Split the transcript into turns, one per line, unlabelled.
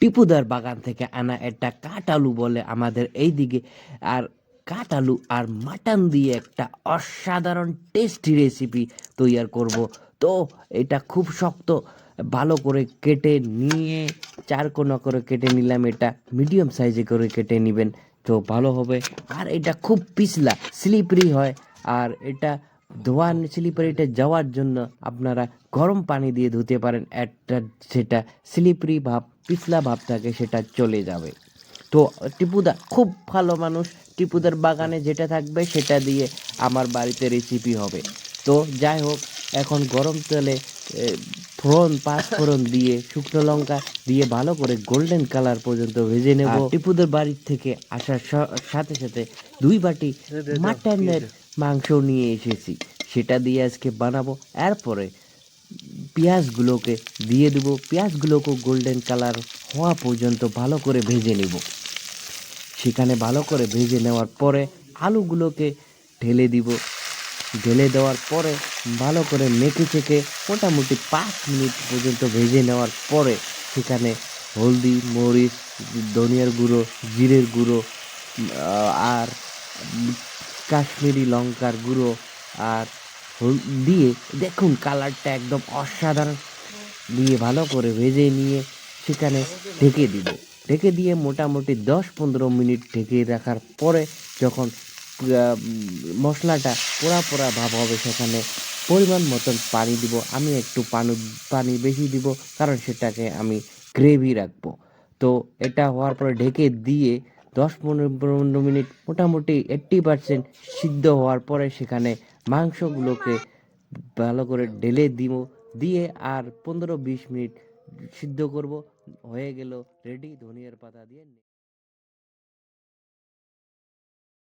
টিপুদার বাগান থেকে আনা একটা কাঁঠালু বলে আমাদের এই দিকে। আর কাঁঠালু আর মাটন দিয়ে একটা অসাধারণ টেস্টি রেসিপি তৈরি করব। তো এটা খুব শক্ত, ভালো করে কেটে নিয়ে চার কোনা করে কেটে নিলাম এটা। মিডিয়াম সাইজে করে কেটে নেবেন তো ভালো হবে। আর এটা খুব পিছলা স্লিপারি হয়। আর এটা ধোয়া স্লিপারিটা যাওয়ার জন্য আপনারা গরম পানি দিয়ে ধুতে পারেন। একটা সেটা স্লিপারি ভাব, পিছলা ভাব থাকে সেটা চলে যাবে। তো টিপুদা খুব ভালো মানুষ। টিপুদার বাগানে যেটা থাকবে সেটা দিয়ে আমার বাড়িতে রেসিপি হবে। তো যাই হোক, এখন গরম তেলে ফোড়ন পাঁচ ফোড়ন দিয়ে শুকনো লঙ্কা দিয়ে ভালো করে গোল্ডেন কালার পর্যন্ত ভেজে নেব। টিপুদের বাড়ি থেকে আসার সাথে সাথে দুই বাটি মাটনের মাংস নিয়ে এসেছি। সেটা দিয়ে আজকে বানাবো। এরপরে পেঁয়াজগুলোকে দিয়ে দেবো। পেঁয়াজগুলোকে গোল্ডেন কালার হওয়া পর্যন্ত ভালো করে ভেজে নেব। সেখানে ভালো করে ভেজে নেওয়ার পরে আলুগুলোকে ঢেলে দিব। ঢেলে দেওয়ার পরে ভালো করে মেখে চেখে মোটামুটি পাঁচ মিনিট পর্যন্ত ভেজে নেওয়ার পরে সেখানে হলদি, মরিচ, ধনিয়ার গুঁড়ো, জিরের গুঁড়ো আর কাশ্মীরি লঙ্কার গুঁড়ো আর দিয়ে দেখুন কালারটা একদম অসাধারণ। দিয়ে ভালো করে ভেজে নিয়ে সেখানে ঢেকে দিব। ঢেকে দিয়ে মোটামুটি দশ পনেরো মিনিট ঢেকে রাখার পরে যখন মশলাটা পোড়া পোড়া ভাব হবে সেখানে। পরিমাণ মতন পানি দিব, আমি একটু পানি পানি বেশি দিব, কারণ সেটাকে আমি গ্রেভি রাখব। তো এটা হওয়ার পরে ঢেকে দিয়ে দশ পনেরো পনেরো মিনিট মোটামুটি এইট্টি পার্সেন্ট সিদ্ধ হওয়ার পরে সেখানে মাংসগুলোকে ভালো করে ঢেলে দিব, দিয়ে আর পনেরো বিশ মিনিট সিদ্ধ করব। হয়ে গেল রেডি, ধনিয়ার পাতা দিয়ে।